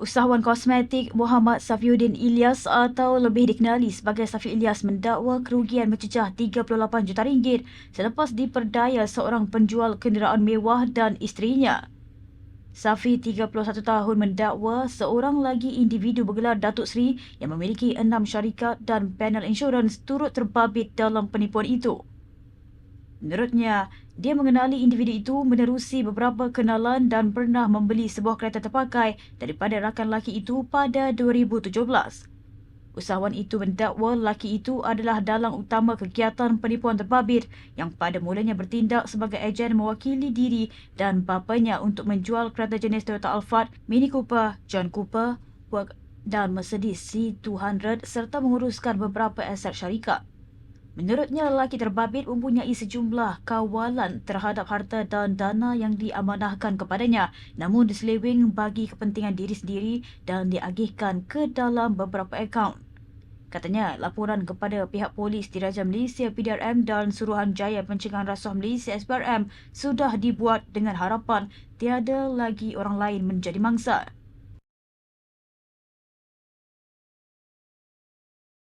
Usahawan kosmetik Muhammad Safiuddin Ilyas atau lebih dikenali sebagai Safi Ilyas mendakwa kerugian mencecah 38 juta ringgit selepas diperdaya seorang penjual kenderaan mewah dan isterinya. Safi 31 tahun mendakwa seorang lagi individu bergelar Datuk Seri yang memiliki enam syarikat dan panel insurans turut terbabit dalam penipuan itu. Menurutnya, dia mengenali individu itu menerusi beberapa kenalan dan pernah membeli sebuah kereta terpakai daripada rakan lelaki itu pada 2017. Usahawan itu mendakwa lelaki itu adalah dalang utama kegiatan penipuan terbabit yang pada mulanya bertindak sebagai ejen mewakili diri dan bapanya untuk menjual kereta jenis Toyota Alphard, Mini Cooper, John Cooper, Work dan Mercedes C200 serta menguruskan beberapa aset syarikat. Menurutnya, lelaki terbabit mempunyai sejumlah kawalan terhadap harta dan dana yang diamanahkan kepadanya namun diseleweng bagi kepentingan diri sendiri dan diagihkan ke dalam beberapa akaun. Katanya, laporan kepada pihak polis Diraja Malaysia PDRM dan Suruhanjaya Pencegahan Rasuah Malaysia SPRM sudah dibuat dengan harapan tiada lagi orang lain menjadi mangsa.